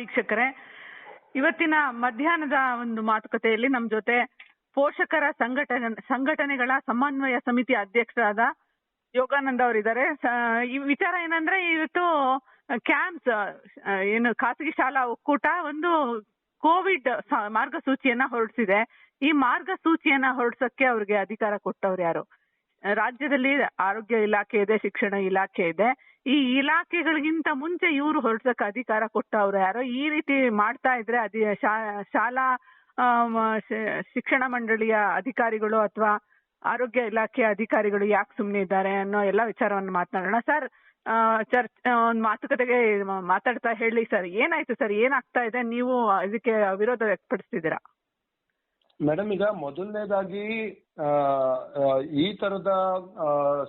ವೀಕ್ಷಕರೇ, ಇವತ್ತಿನ ಮಧ್ಯಾಹ್ನದ ಒಂದು ಮಾತುಕತೆಯಲ್ಲಿ ನಮ್ಮ ಜೊತೆ ಪೋಷಕರ ಸಂಘಟನೆ, ಸಂಘಟನೆಗಳ ಸಮನ್ವಯ ಸಮಿತಿ ಅಧ್ಯಕ್ಷರಾದ ಯೋಗಾನಂದ ಅವರಿದ್ದಾರೆ. ಈ ವಿಚಾರ ಏನಂದ್ರೆ ಇವತ್ತು ಕ್ಯಾಂಪ್ಸ್ ಏನು ಖಾಸಗಿ ಶಾಲಾ ಒಕ್ಕೂಟ ಒಂದು ಕೋವಿಡ್ ಮಾರ್ಗಸೂಚಿಯನ್ನ ಹೊರಡಿಸಿದೆ. ಈ ಮಾರ್ಗಸೂಚಿಯನ್ನ ಹೊರಡ್ಸಕ್ಕೆ ಅವ್ರಿಗೆ ಅಧಿಕಾರ ಕೊಟ್ಟವ್ರು ಯಾರು? ರಾಜ್ಯದಲ್ಲಿ ಆರೋಗ್ಯ ಇಲಾಖೆ ಇದೆ, ಶಿಕ್ಷಣ ಇಲಾಖೆ ಇದೆ. ಈ ಇಲಾಖೆಗಳಿಗಿಂತ ಮುಂಚೆ ಇವರು ಹೊರಡ್ಸಕ್ ಅಧಿಕಾರ ಕೊಟ್ಟವ್ರು ಯಾರೋ? ಈ ರೀತಿ ಮಾಡ್ತಾ ಇದ್ರೆ ಅದಿ ಶಾಲಾ ಶಿಕ್ಷಣ ಮಂಡಳಿಯ ಅಧಿಕಾರಿಗಳು ಅಥವಾ ಆರೋಗ್ಯ ಇಲಾಖೆ ಅಧಿಕಾರಿಗಳು ಯಾಕೆ ಸುಮ್ಮನೆ ಇದ್ದಾರೆ ಅನ್ನೋ ಎಲ್ಲ ವಿಚಾರವನ್ನು ಮಾತನಾಡೋಣ. ಸರ್ ಚರ್ಚ್ ಒಂದು ಮಾತುಕತೆಗೆ ಮಾತಾಡ್ತಾ ಹೇಳಿ ಸರ್. ಏನಾಯ್ತು ಸರ್? ಏನಾಗ್ತಾ ಇದೆ? ನೀವು ಇದಕ್ಕೆ ವಿರೋಧ ವ್ಯಕ್ತಪಡಿಸ್ತಿದ್ದೀರಾ? ಮೇಡಮ್ ಈಗ ಮೊದಲನೇದಾಗಿ ಈ ತರದ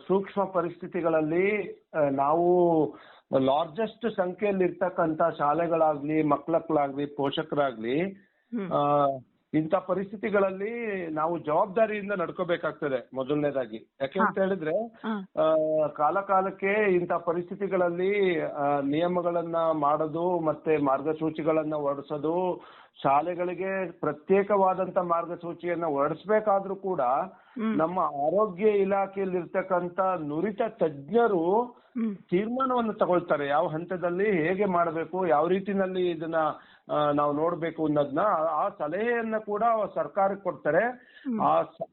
ಸೂಕ್ಷ್ಮ ಪರಿಸ್ಥಿತಿಗಳಲ್ಲಿ ನಾವು ಲಾರ್ಜೆಸ್ಟ್ ಸಂಖ್ಯೆಯಲ್ಲಿ ಇರ್ತಕ್ಕಂಥ ಶಾಲೆಗಳಾಗ್ಲಿ ಮಕ್ಕಳಾಗ್ಲಿ ಪೋಷಕರಾಗ್ಲಿ ಆ, ಇಂಥ ಪರಿಸ್ಥಿತಿಗಳಲ್ಲಿ ನಾವು ಜವಾಬ್ದಾರಿಯಿಂದ ನಡ್ಕೋಬೇಕಾಗ್ತದೆ ಮೊದಲನೇದಾಗಿ. ಯಾಕೆ ಅಂತ ಹೇಳಿದ್ರೆ ಕಾಲಕಾಲಕ್ಕೆ ಆ, ಕಾಲ ಕಾಲಕ್ಕೆ ಇಂಥ ಪರಿಸ್ಥಿತಿಗಳಲ್ಲಿ ನಿಯಮಗಳನ್ನ ಮಾಡೋದು ಮತ್ತೆ ಮಾರ್ಗಸೂಚಿಗಳನ್ನ ಹೊರಡಿಸೋದು ಶಾಲೆಗಳಿಗೆ ಪ್ರತ್ಯೇಕವಾದಂತ ಮಾರ್ಗಸೂಚಿಯನ್ನ ಹೊರಡಿಸ್ಬೇಕಾದ್ರೂ ಕೂಡ ನಮ್ಮ ಆರೋಗ್ಯ ಇಲಾಖೆಯಲ್ಲಿ ಇರ್ತಕ್ಕಂತ ನುರಿತ ತಜ್ಞರು. ತೀರ್ಮಾನವನ್ನು ತಗೊಳ್ತಾರೆ. ಯಾವ ಹಂತದಲ್ಲಿ ಹೇಗೆ ಮಾಡಬೇಕು ಯಾವ ರೀತಿನಲ್ಲಿ ಇದನ್ನ ನಾವು ನೋಡ್ಬೇಕು ಅನ್ನೋದನ್ನ ಆ- ಸಲಹೆಯನ್ನ ಕೂಡ ಸರ್ಕಾರಕ್ಕೆ ಕೊಡ್ತಾರೆ.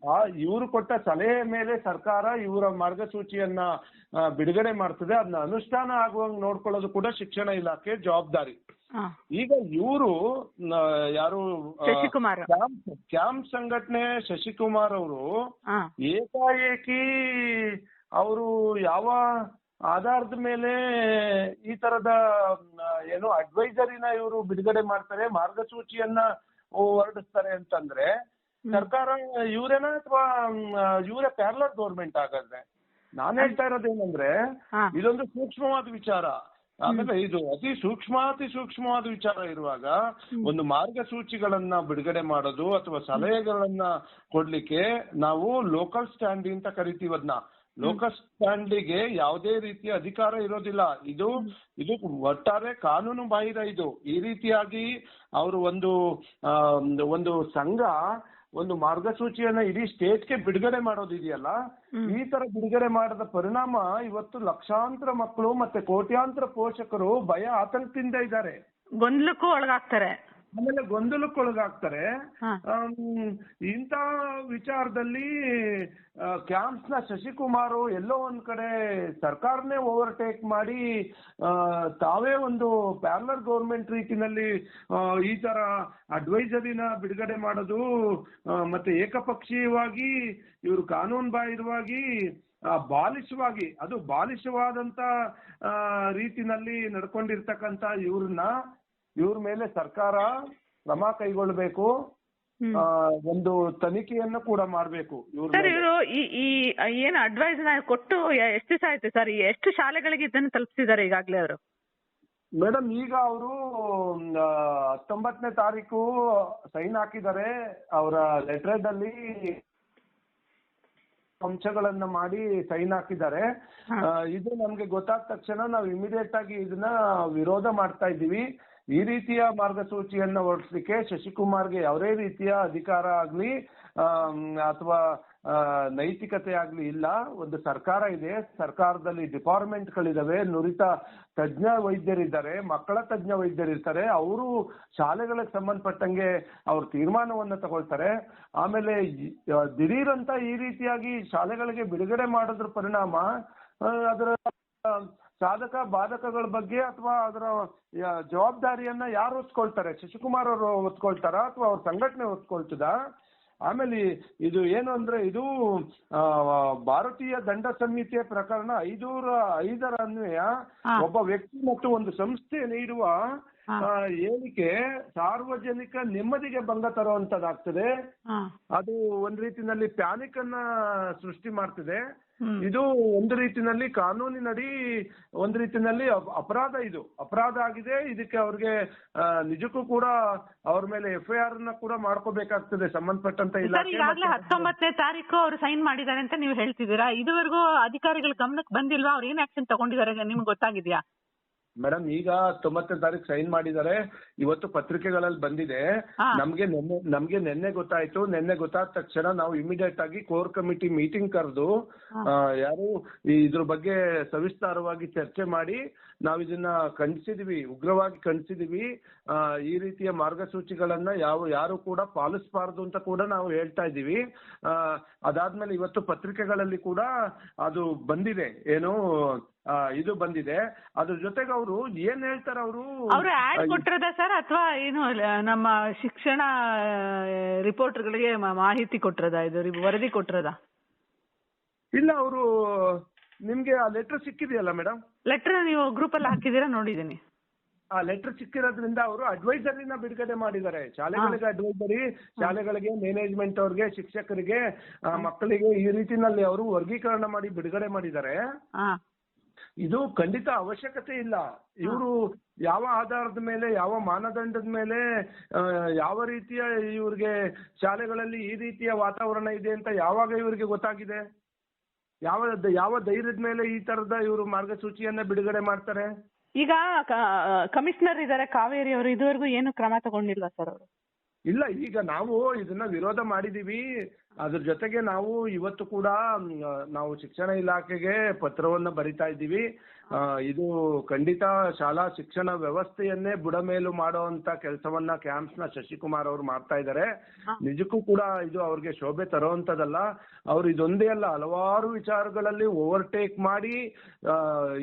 ಆ ಇವರು ಕೊಟ್ಟ ಸಲಹೆ ಮೇಲೆ ಸರ್ಕಾರ ಇವರ ಮಾರ್ಗಸೂಚಿಯನ್ನ ಬಿಡುಗಡೆ ಮಾಡ್ತದೆ. ಅದನ್ನ ಅನುಷ್ಠಾನ ಆಗುವಂಗ್ ನೋಡ್ಕೊಳ್ಳೋದು ಕೂಡ ಶಿಕ್ಷಣ ಇಲಾಖೆ ಜವಾಬ್ದಾರಿ. ಈಗ ಇವರು ಯಾರು ಕ್ಯಾಂಪ್ ಸಂಘಟನೆ ಶಶಿಕುಮಾರ್ ಅವರು. ಏಕಾಏಕಿ ಅವರು ಯಾವ ಆಧಾರದ ಮೇಲೆ ಈ ತರದ ಏನು ಅಡ್ವೈಸರಿನ ಇವರು ಬಿಡುಗಡೆ ಮಾಡ್ತಾರೆ ಮಾರ್ಗಸೂಚಿಯನ್ನ ಹೊರಡಿಸ್ತಾರೆ ಅಂತಂದ್ರೆ ಸರ್ಕಾರ ಇವರೇನ ಅಥವಾ ಇವರೇ ಪ್ಯಾರಲರ್ ಗೌರ್ಮೆಂಟ್ ಆಗಾದ್ರೆ ನಾನ್ ಹೇಳ್ತಾ ಇರೋದೇನಂದ್ರೆ ಏನಂದ್ರೆ ಇದೊಂದು ಸೂಕ್ಷ್ಮವಾದ ವಿಚಾರ. ಆಮೇಲೆ ಇದು ಅತಿ ಸೂಕ್ಷ್ಮ ಅತಿ ಸೂಕ್ಷ್ಮವಾದ ವಿಚಾರ ಇರುವಾಗ ಒಂದು ಮಾರ್ಗಸೂಚಿಗಳನ್ನ ಬಿಡುಗಡೆ ಮಾಡೋದು ಅಥವಾ ಸಲಹೆಗಳನ್ನ ಕೊಡ್ಲಿಕ್ಕೆ ನಾವು ಲೋಕಲ್ ಸ್ಟ್ಯಾಂಡಿ ಅಂತ ಕರಿತೀವಿ ಸ್ಟ್ಯಾಂಡಿಗೆ ಯಾವುದೇ ರೀತಿಯ ಅಧಿಕಾರ ಇರೋದಿಲ್ಲ. ಇದು ಇದು ಒಟ್ಟಾರೆ ಕಾನೂನು ಬಾಹಿರ ಇದು. ಈ ರೀತಿಯಾಗಿ ಅವರು ಒಂದು- ಒಂದು ಸಂಘ ಒಂದು ಮಾರ್ಗಸೂಚಿಯನ್ನ ಇಡೀ ಸ್ಟೇಟ್ಗೆ ಬಿಡುಗಡೆ ಮಾಡೋದಿದೆಯಲ್ಲ ಈ ತರ ಬಿಡುಗಡೆ ಮಾಡದ ಪರಿಣಾಮ ಇವತ್ತು ಲಕ್ಷಾಂತರ ಮಕ್ಕಳು ಮತ್ತೆ ಕೋಟ್ಯಾಂತರ ಪೋಷಕರು ಭಯ ಆತಂಕದಿಂದ ಇದ್ದಾರೆ. ಗೊಂದಲಕ್ಕೂ ಒಳಗಾಗ್ತಾರೆ. ಆಮೇಲೆ ಗೊಂದಲಕ್ಕೊಳಗಾಗ್ತಾರೆ. ಇಂಥ ವಿಚಾರದಲ್ಲಿ ಕ್ಯಾಂಪ್ಸ್ನ ಶಶಿಕುಮಾರ್ ಎಲ್ಲೋ ಒಂದ್ ಕಡೆ ಸರ್ಕಾರನೇ ಓವರ್ಟೇಕ್ ಮಾಡಿ ಆ, ತಾವೇ ಒಂದು ಪ್ಯಾರ್ಲರ್ ಗೌರ್ಮೆಂಟ್ ರೀತಿನಲ್ಲಿ ಈ ತರ ಅಡ್ವೈಸರಿನ ಬಿಡುಗಡೆ ಮಾಡೋದು ಮತ್ತೆ ಏಕಪಕ್ಷೀಯವಾಗಿ ಇವರು ಕಾನೂನು ಬಾಹಿರವಾಗಿ ಬಾಲಿಶವಾಗಿ ಅದು ಬಾಲಿಶವಾದಂತ ಆ, ರೀತಿನಲ್ಲಿ ನಡ್ಕೊಂಡಿರ್ತಕ್ಕಂತ ಇವ್ರನ್ನ ಇವ್ರ ಮೇಲೆ ಸರ್ಕಾರ ಕ್ರಮ ಕೈಗೊಳ್ಳಬೇಕು ಒಂದು ತನಿಖೆಯನ್ನು ಕೂಡ ಮಾಡಬೇಕು ಸರ್ ಇವರು ಈ ಈ ಏನು ಅಡ್ವೈಸ್ ಕೊಟ್ಟು ಎಷ್ಟು ದಿವಸ ಆಯ್ತು ಸರ್? ಎಷ್ಟು ಶಾಲೆಗಳಿಗೆ ಇದನ್ನು ತಲುಪಿಸಿದ್ದಾರೆ ಈಗಾಗಲೇ ಅವರು? ಮೇಡಮ್ ಈಗ ಅವರು ಹತ್ತೊಂಬತ್ತನೇ ತಾರೀಕು ಸೈನ್ ಹಾಕಿದ್ದಾರೆ. ಅವರ ಲೆಟರ್ ಅಲ್ಲಿ ಅಂಶಗಳನ್ನ ಮಾಡಿ ಸೈನ್ ಹಾಕಿದ್ದಾರೆ. ಇದು ನಮ್ಗೆ ಗೊತ್ತಾದ ತಕ್ಷಣ ನಾವು ಇಮಿಡಿಯೇಟ್ ಆಗಿ ಇದನ್ನ ವಿರೋಧ ಮಾಡ್ತಾ ಇದ್ದೀವಿ. ಈ ರೀತಿಯ ಮಾರ್ಗಸೂಚಿಯನ್ನ ಹೊರಡಿಸ್ಲಿಕ್ಕೆ ಶಶಿಕುಮಾರ್ಗೆ ಯಾವುದೇ ರೀತಿಯ ಅಧಿಕಾರ ಆಗ್ಲಿ ಅಥವಾ ನೈತಿಕತೆ ಆಗ್ಲಿ ಇಲ್ಲ. ಒಂದು ಸರ್ಕಾರ ಇದೆ. ಸರ್ಕಾರದಲ್ಲಿ ಡಿಪಾರ್ಟ್ಮೆಂಟ್ಗಳಿದ್ದಾವೆ ನುರಿತ ತಜ್ಞ ವೈದ್ಯರಿದ್ದಾರೆ. ಮಕ್ಕಳ ತಜ್ಞ ವೈದ್ಯರಿರ್ತಾರೆ. ಅವರು ಶಾಲೆಗಳಿಗೆ ಸಂಬಂಧಪಟ್ಟಂಗೆ ಅವ್ರ ತೀರ್ಮಾನವನ್ನ ತಗೊಳ್ತಾರೆ. ಆಮೇಲೆ ದಿಢೀರಂತ ಈ ರೀತಿಯಾಗಿ ಶಾಲೆಗಳಿಗೆ ಬಿಡುಗಡೆ ಮಾಡೋದ್ರ ಪರಿಣಾಮ ಅದರ ಸಾಧಕ ಬಾಧಕಗಳ ಬಗ್ಗೆ ಅಥವಾ ಅದರ ಜವಾಬ್ದಾರಿಯನ್ನ ಯಾರು ಹೊತ್ಕೊಳ್ತಾರೆ? ಶಶಿಕುಮಾರ್ ಅವರು ಹೊತ್ಕೊಳ್ತಾರ ಅಥವಾ ಅವ್ರ ಸಂಘಟನೆ ಹೊತ್ಕೊಳ್ತದ? ಆಮೇಲೆ ಇದು ಏನು ಅಂದ್ರೆ ಇದು ಭಾರತೀಯ ದಂಡ ಸಂಹಿತೆ ಪ್ರಕರಣ ಐದೂರ ಐದರ ಅನ್ವಯ ಒಬ್ಬ ವ್ಯಕ್ತಿ ಮತ್ತು ಒಂದು ಸಂಸ್ಥೆ ನೀಡುವ ಹೇಳಿಕೆ ಸಾರ್ವಜನಿಕ ನೆಮ್ಮದಿಗೆ ಭಂಗ ತರುವಂತದ್ದಾಗ್ತದೆ. ಅದು ಒಂದ್ ರೀತಿನಲ್ಲಿ ಪ್ಯಾನಿಕ್ ಅನ್ನ ಸೃಷ್ಟಿ ಮಾಡ್ತಿದೆ. ಇದು ಒಂದು ರೀತಿನಲ್ಲಿ ಕಾನೂನಿನಡಿ ಒಂದ್ ರೀತಿನಲ್ಲಿ ಅಪ- ಅಪರಾಧ ಇದು. ಅಪರಾಧ ಆಗಿದೆ ಇದಕ್ಕೆ ಅವ್ರಿಗೆ ನಿಜಕ್ಕೂ ಕೂಡ ಅವ್ರ ಮೇಲೆ ಎಫ್ ಐ ಆರ್ನ ಕೂಡ ಮಾಡ್ಕೋಬೇಕಾಗ್ತದೆ ಸಂಬಂಧಪಟ್ಟಂತ ಈಗಾಗಲೇ ಹತ್ತೊಂಬತ್ತನೇ ತಾರೀಕು ಅವರು ಸೈನ್ ಮಾಡಿದ್ದಾರೆ ಅಂತ ನೀವು ಹೇಳ್ತಿದ್ದೀರಾ? ಇದುವರೆಗೂ ಅಧಿಕಾರಿಗಳ ಗಮನಕ್ಕೆ ಬಂದಿಲ್ವಾ? ಅವ್ರು ಏನ್ ಆಕ್ಷನ್ ತಗೊಂಡಿದ್ದಾರೆ ನಿಮ್ಗೆ ಗೊತ್ತಾಗಿದ್ಯಾ? ಮೇಡಮ್ ಈಗ ತೊಂಬತ್ತನೇ ತಾರೀಕು ಸೈನ್ ಮಾಡಿದ್ದಾರೆ. ಇವತ್ತು ಪತ್ರಿಕೆಗಳಲ್ಲಿ ಬಂದಿದೆ. ಹಾ. ನಮ್ಗೆ ನೆನ್ನೆ ನಮ್ಗೆ ನೆನ್ನೆ ಗೊತ್ತಾಯ್ತು. ನೆನ್ನೆ ಗೊತ್ತಾದ ತಕ್ಷಣ ನಾವು ಇಮಿಡಿಯೇಟ್ ಆಗಿ ಕೋರ್ ಕಮಿಟಿ ಮೀಟಿಂಗ್ ಕರೆದು ಹಾ. ಯಾರು ಈ ಇದ್ರ ಬಗ್ಗೆ ಸವಿಸ್ತಾರವಾಗಿ ಚರ್ಚೆ ಮಾಡಿ ನಾವು ಇದನ್ನ ಖಂಡಿಸಿದೀವಿ ಉಗ್ರವಾಗಿ ಖಂಡಿಸಿದೀವಿ. ಆ, ಈ ರೀತಿಯ ಮಾರ್ಗಸೂಚಿಗಳನ್ನ ಯಾವ ಯಾರು ಕೂಡ ಪಾಲಿಸಬಾರದು ಅಂತ ಕೂಡ ನಾವು ಹೇಳ್ತಾ ಇದ್ದೀವಿ. ಆ, ಅದಾದ್ಮೇಲೆ ಇವತ್ತು ಪತ್ರಿಕೆಗಳಲ್ಲಿ ಕೂಡ ಅದು ಬಂದಿದೆ. ಏನು ಇದು ಬಂದಿದೆ. ಅದ್ರ ಜೊತೆಗೆ ಅವರು ಏನ್ ಹೇಳ್ತಾರೆ ಅವರು? ಅವ್ರು ಆಡ್ ಕೊಟ್ಟಿರೋದ ಸರ್? ಅಥವಾ ಏನು ನಮ್ಮ ಶಿಕ್ಷಣ ರಿಪೋರ್ಟರ್ಗಳಿಗೆ ಮಾಹಿತಿ ಕೊಟ್ಟಿರೋದ? ಇದು ವರದಿ ಕೊಟ್ಟಿರೋದ? ಇಲ್ಲ ಅವರು ನಿಮ್ಗೆ ಆ ಲೆಟರ್ ಸಿಕ್ಕಿದೆಯಲ್ಲ ಮೇಡಮ್ ಲೆಟರ್ ನೀವು ಗ್ರೂಪ್ ಅಲ್ಲಿ ಹಾಕಿದೀರಾ ನೋಡಿದೀನಿ ಆ ಲೆಟರ್ ಸಿಕ್ಕಿರೋದ್ರಿಂದ ಅವರು ಅಡ್ವೈಸರಿನ ಬಿಡುಗಡೆ ಮಾಡಿದ್ದಾರೆ. ಶಾಲೆಗಳಿಗೆ ಅಡ್ವೈಸರಿ ಶಾಲೆಗಳಿಗೆ ಮ್ಯಾನೇಜ್ಮೆಂಟ್ ಅವ್ರಿಗೆ ಶಿಕ್ಷಕರಿಗೆ ಮಕ್ಕಳಿಗೆ ಈ ರೀತಿನಲ್ಲಿ ಅವರು ವರ್ಗೀಕರಣ ಮಾಡಿ ಬಿಡುಗಡೆ ಮಾಡಿದ್ದಾರೆ. ಇದು ಖಂಡಿತ ಅವಶ್ಯಕತೆ ಇಲ್ಲ. ಇವರು ಯಾವ ಆಧಾರದ ಮೇಲೆ ಯಾವ ಮಾನದಂಡದ ಮೇಲೆ ಯಾವ ರೀತಿಯ ಇವ್ರಿಗೆ ಶಾಲೆಗಳಲ್ಲಿ ಈ ರೀತಿಯ ವಾತಾವರಣ ಇದೆ ಅಂತ ಯಾವಾಗ ಇವರಿಗೆ ಗೊತ್ತಾಗಿದೆ? ಯಾವ ಯಾವ ಧೈರ್ಯದ ಮೇಲೆ ಈ ತರದ ಇವರು ಮಾರ್ಗಸೂಚಿಯನ್ನ ಬಿಡುಗಡೆ ಮಾಡ್ತಾರೆ? ಈಗ ಕಮಿಷನರ್ ಇದಾರೆ ಕಾವೇರಿ ಅವರು ಇದುವರೆಗೂ ಏನು ಕ್ರಮ ತಗೊಂಡಿಲ್ಲ ಸರ್ ಅವರು? ಇಲ್ಲ ಈಗ ನಾವು ಇದನ್ನ ವಿರೋಧ ಮಾಡಿದೀವಿ. ಅದ್ರ ಜೊತೆಗೆ ನಾವು ಇವತ್ತು ಕೂಡ ನಾವು ಶಿಕ್ಷಣ ಇಲಾಖೆಗೆ ಪತ್ರವನ್ನ ಬರಿತಾ ಇದ್ದೀವಿ. ಆ, ಇದು ಖಂಡಿತ ಶಾಲಾ ಶಿಕ್ಷಣ ವ್ಯವಸ್ಥೆಯನ್ನೇ ಬುಡಮೇಲು ಮಾಡುವಂತ ಕೆಲಸವನ್ನ ಕ್ಯಾಂಪ್ಸ್ನ ಶಶಿಕುಮಾರ್ ಅವರು ಮಾಡ್ತಾ ಇದ್ದಾರೆ. ನಿಜಕ್ಕೂ ಕೂಡ ಇದು ಅವ್ರಿಗೆ ಶೋಭೆ ತರುವಂತದಲ್ಲ ಅವರು ಇದೊಂದೇ ಅಲ್ಲ ಹಲವಾರು ವಿಚಾರಗಳಲ್ಲಿ ಓವರ್ಟೇಕ್ ಮಾಡಿ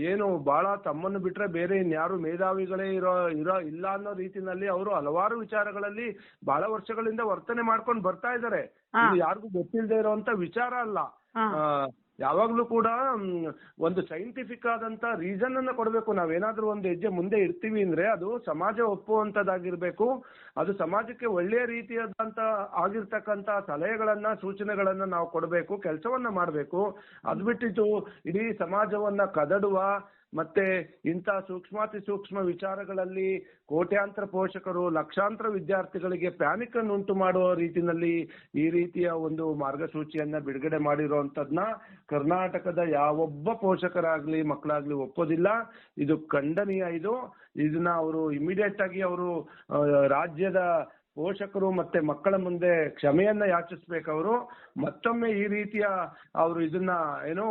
ಏನು ಬಹಳ ತಮ್ಮನ್ನು ಬಿಟ್ರೆ ಬೇರೆ ಇನ್ಯಾರು ಮೇಧಾವಿಗಳೇ ಇರೋ ಇರೋ ಇಲ್ಲ ಅನ್ನೋ ರೀತಿನಲ್ಲಿ ಅವರು ಹಲವಾರು ವಿಚಾರಗಳಲ್ಲಿ ಬಹಳ ವರ್ಷಗಳಿಂದ ವರ್ತನೆ ಮಾಡ್ಕೊಂಡು ಬರ್ತಾ ಇದ್ದಾರೆ. ಇದು ಯಾರಿಗೂ ಗೊತ್ತಿಲ್ಲದೆ ಇರುವಂತ ವಿಚಾರ ಅಲ್ಲ. ಯಾವಾಗ್ಲೂ ಕೂಡ ಒಂದು ಸೈಂಟಿಫಿಕ್ ಆದಂತ ರೀಸನ್ ಅನ್ನ ಕೊಡಬೇಕು. ನಾವೇನಾದ್ರೂ ಒಂದು ಹೆಜ್ಜೆ ಮುಂದೆ ಇರ್ತೀವಿ ಅಂದ್ರೆ ಅದು ಸಮಾಜ ಒಪ್ಪುವಂತದ್ದಾಗಿರ್ಬೇಕು ಅದು ಸಮಾಜಕ್ಕೆ ಒಳ್ಳೆಯ ರೀತಿಯಾದಂತ ಆಗಿರ್ತಕ್ಕಂತ ಸಲಹೆಗಳನ್ನ ಸೂಚನೆಗಳನ್ನ ನಾವು ಕೊಡಬೇಕು ಕೆಲಸವನ್ನ ಮಾಡಬೇಕು. ಅದ್ ಬಿಟ್ಟಿದ್ದು ಇಡೀ ಸಮಾಜವನ್ನ ಕದಡುವ ಮತ್ತೆ ಇಂಥ ಸೂಕ್ಷ್ಮಾತಿ ಸೂಕ್ಷ್ಮ ವಿಚಾರಗಳಲ್ಲಿ ಕೋಟ್ಯಾಂತರ ಪೋಷಕರು, ಲಕ್ಷಾಂತರ ವಿದ್ಯಾರ್ಥಿಗಳಿಗೆ ಪ್ಯಾನಿಕ್ ಅನ್ನು ಉಂಟು ಮಾಡುವ ರೀತಿನಲ್ಲಿ ಈ ರೀತಿಯ ಒಂದು ಮಾರ್ಗಸೂಚಿಯನ್ನ ಬಿಡುಗಡೆ ಮಾಡಿರುವಂತದ್ನ ಕರ್ನಾಟಕದ ಯಾವೊಬ್ಬ ಪೋಷಕರಾಗ್ಲಿ, ಮಕ್ಕಳಾಗ್ಲಿ ಒಪ್ಪೋದಿಲ್ಲ. ಇದು ಖಂಡನೀಯ ಇದು. ಇದನ್ನ ಅವರು ಇಮಿಡಿಯೇಟ್ ಆಗಿ ಅವರು ರಾಜ್ಯದ ಪೋಷಕರು ಮತ್ತೆ ಮಕ್ಕಳ ಮುಂದೆ ಕ್ಷಮೆಯನ್ನ ಯಾಚಿಸ್ಬೇಕು ಅವರು ಮತ್ತೊಮ್ಮೆ ಈ ರೀತಿಯ ಅವರು ಇದನ್ನ ಏನೋ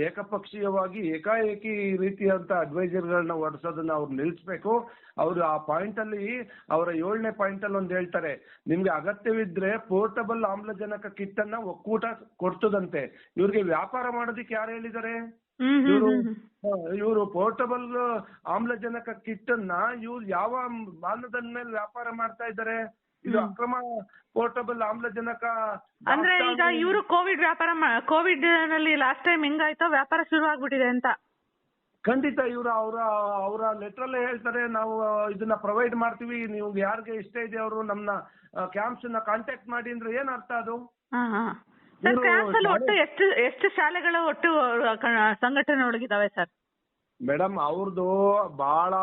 ಏಕಪಕ್ಷೀಯವಾಗಿ ಏಕಾಏಕಿ ಈ ರೀತಿಯಂತ ಅಡ್ವೈಸರ್ಗಳನ್ನ ಹೊರಡಿಸೋದನ್ನ ಅವ್ರು ನಿಲ್ಲಿಸ್ಬೇಕು ಅವರು ಆ ಪಾಯಿಂಟ್ ಅಲ್ಲಿ ಅವರ ಏಳನೇ ಪಾಯಿಂಟ್ ಅಲ್ಲಿ ಒಂದು ಹೇಳ್ತಾರೆ ನಿಮ್ಗೆ ಅಗತ್ಯವಿದ್ರೆ ಪೋರ್ಟಬಲ್ ಆಮ್ಲಜನಕ ಕಿಟ್ ಅನ್ನ ಒಕ್ಕೂಟ ಕೊಡ್ತದಂತೆ. ಇವ್ರಿಗೆ ವ್ಯಾಪಾರ ಮಾಡೋದಿಕ್ ಯಾರು ಹೇಳಿದ್ದಾರೆ? ಇವರು ಹ್ಮ್. ಇವರು ಪೋರ್ಟಬಲ್ ಆಮ್ಲಜನಕ ಕಿಟ್ ಅನ್ನ ಇವ್ರು ಯಾವ ಮಾನದಂಡ ಮೇಲೆ ವ್ಯಾಪಾರ ಮಾಡ್ತಾ ಇದ್ದಾರೆ? ಇದು. ಅಕ್ರಮ ಪೋರ್ಟಬಲ್ ಆಮ್ಲಜನಕ ಅಂದ್ರೆ ಈಗ ಇವರು ಕೋವಿಡ್ ವ್ಯಾಪಾರ ಕೋವಿಡ್ನಲ್ಲಿ ಲಾಸ್ಟ್ ಟೈಮ್ ಹೆಂಗಾಯ್ತೋ ವ್ಯಾಪಾರ ಶುರು ಆಗ್ಬಿಟ್ಟಿದೆ ಅಂತ. ಖಂಡಿತ ಇವರು ಅವರ ಅವರ ಲೆಟರ್ ಅಲ್ಲೇ ಹೇಳ್ತಾರೆ ನಾವು ಇದನ್ನ ಪ್ರೊವೈಡ್ ಮಾಡ್ತೀವಿ ನೀವು ಯಾರಿಗೆ ಇಷ್ಟ ಇದೆ ಅವರು ನಮ್ಮನ್ನ ಕ್ಯಾಂಪ್ಸ್ನ ಕಾಂಟ್ಯಾಕ್ಟ್ ಮಾಡಿ ಅಂದ್ರೆ ಏನ್ ಅರ್ಥ ಅದು? ಹಾ ಹಾ. ಸರ್ ಇವ್ರು ಕ್ಯಾಂಪ್ಸ್ ಅಲ್ಲಿ ಒಟ್ಟು ಎಷ್ಟು ಎಷ್ಟು ಶಾಲೆಗಳು ಒಟ್ಟು ಸಂಘಟನೆ ಒಳಗಿದಾವೆ ಸರ್? ಮೇಡಮ್ ಅವ್ರದ್ದು ಬಹಳ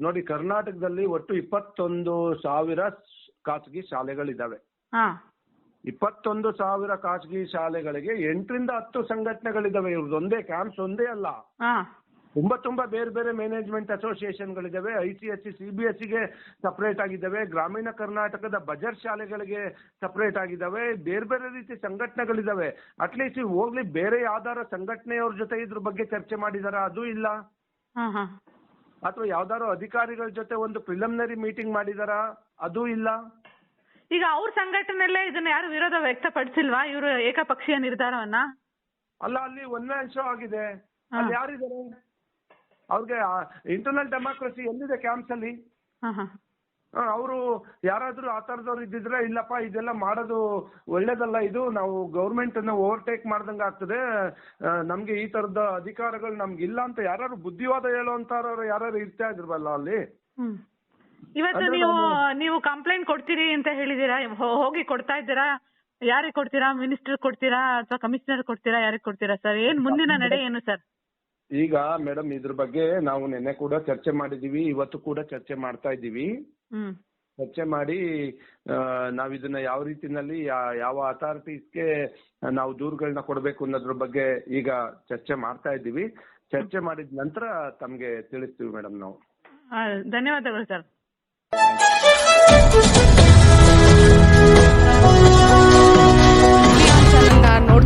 ನೋಡಿ ಕರ್ನಾಟಕದಲ್ಲಿ ಒಟ್ಟು ಇಪ್ಪತ್ತೊಂದು ಸಾವಿರ ಖಾಸಗಿ ಶಾಲೆಗಳಿದ್ದಾವೆ ಹಾ. ಇಪ್ಪತ್ತೊಂದು ಸಾವಿರ ಖಾಸಗಿ ಶಾಲೆಗಳಿಗೆ ಎಂಟರಿಂದ ಹತ್ತು ಸಂಘಟನೆಗಳಿದ್ದಾವೆ ಇವ್ರದ್ದು ಒಂದೇ ಕ್ಯಾಂಪ್ಸ್ ಒಂದೇ ಅಲ್ಲ. ಹಾ. ತುಂಬಾ ತುಂಬಾ ಬೇರೆ ಬೇರೆ management ಅಸೋಸಿಯೇಷನ್ಗಳಿದಾವೆ I C S C C B S ಸಿಗೆ ಸಪರೇಟ್ ಆಗಿದ್ದಾವೆ ಗ್ರಾಮೀಣ ಕರ್ನಾಟಕದ ಬಜರ್ ಶಾಲೆಗಳಿಗೆ ಸಪರೇಟ್ ಆಗಿದ್ದಾವೆ ಬೇರೆ ಬೇರೆ ರೀತಿ ಸಂಘಟನೆಗಳಿದಾವೆ ಅಟ್ಲೀಸ್ಟ್ ಹೋಗ್ಲಿ ಬೇರೆ ಯಾವ್ದಾರ ಸಂಘಟನೆಯವ್ರ ಜೊತೆ ಇದ್ರ ಬಗ್ಗೆ ಚರ್ಚೆ ಮಾಡಿದಾರ? ಅದು ಇಲ್ಲ. ಅಥವಾ ಯಾವ್ದಾರು ಅಧಿಕಾರಿಗಳ ಜೊತೆ ಒಂದು ಪ್ರಿಲಿಮಿನರಿ ಮೀಟಿಂಗ್ ಮಾಡಿದಾರ? ಅದು ಇಲ್ಲ. ಈಗ ಅವ್ರ ಸಂಘಟನೆಯಲ್ಲೇ ಇದನ್ನ ಯಾರು ವಿರೋಧ ವ್ಯಕ್ತಪಡಿಸಿಲ್ವಾ? ಇವರು ಏಕಪಕ್ಷೀಯ ನಿರ್ಧಾರವನ್ನ? ಅಲ್ಲ ಅಲ್ಲಿ ಒಂದೇ ಶೋ ಆಗಿದೆ. ಅಲ್ಲಿ ಯಾರಿದ್ದಾರೆ? ಅವ್ರಿಗೆ ಇಂಟರ್ನಲ್ ಡೆಮಾಕ್ರಸಿ ಎಲ್ಲಿದೆ ಕ್ಯಾಂಪ್ಸ್ ಅಲ್ಲಿ? ಅವರು ಯಾರಾದ್ರೂ ಆ ತರದವ್ರು ಇದ್ದಿದ್ರೆ ಇಲ್ಲಪ್ಪ ಇದೆಲ್ಲ ಮಾಡೋದು ಒಳ್ಳೇದಲ್ಲ ಇದು ನಾವು ಗೌರ್ಮೆಂಟ್ ಅನ್ನ ಓವರ್ಟೇಕ್ ಮಾಡ್ದಂಗೆ ಆಗ್ತದೆ. ನಮ್ಗೆ ಈ ತರದ ಅಧಿಕಾರಗಳು ನಮ್ಗೆ ಇಲ್ಲ ಅಂತ ಯಾರು ಬುದ್ಧಿವಾದ ಹೇಳುವಂತ ಯಾರು ಇರ್ತಾ ಇದ್ರಲ್ಲ ಅಲ್ಲಿ? ಇವತ್ತು ನೀವು ನೀವು ಕಂಪ್ಲೇಂಟ್ ಕೊಡ್ತೀರಿ ಅಂತ ಹೇಳಿದೀರಾ ಹೋಗಿ ಕೊಡ್ತಾ ಇದ್ದೀರಾ? ಯಾರಿಗೆ ಕೊಡ್ತೀರಾ? ಮಿನಿಸ್ಟರ್ ಕೊಡ್ತೀರಾ? ಅಥವಾ ಕಮಿಷನರ್ ಕೊಡ್ತೀರಾ? ಯಾರಿಗೆ ಕೊಡ್ತೀರಾ ಸರ್ ಏನ್ ಮುಂದಿನ ನಡೆ ಏನು ಸರ್ ಈಗ ಮೇಡಮ್ ಇದ್ರ ಬಗ್ಗೆ ನಾವು ನಿನ್ನೆ ಕೂಡ ಚರ್ಚೆ ಮಾಡಿದೀವಿ ಇವತ್ತು ಕೂಡ ಚರ್ಚೆ ಮಾಡ್ತಾ ಇದ್ದೀವಿ. ಹ್ಮ್. ಚರ್ಚೆ ಮಾಡಿ ನಾವು ಇದನ್ನ ಯಾವ ರೀತಿನಲ್ಲಿ ಯಾ- ಯಾವ ಅಥಾರಿಟೀಸ್ಗೆ ನಾವು ದೂರುಗಳನ್ನ ಕೊಡಬೇಕು ಅನ್ನೋದ್ರ ಬಗ್ಗೆ ಈಗ ಚರ್ಚೆ ಮಾಡ್ತಾ ಇದ್ದೀವಿ. ಚರ್ಚೆ ಮಾಡಿದ ನಂತರ ತಮಗೆ ತಿಳಿಸ್ತೀವಿ ಮೇಡಮ್ ನಾವು. ಆ, ಧನ್ಯವಾದಗಳು ಸರ್.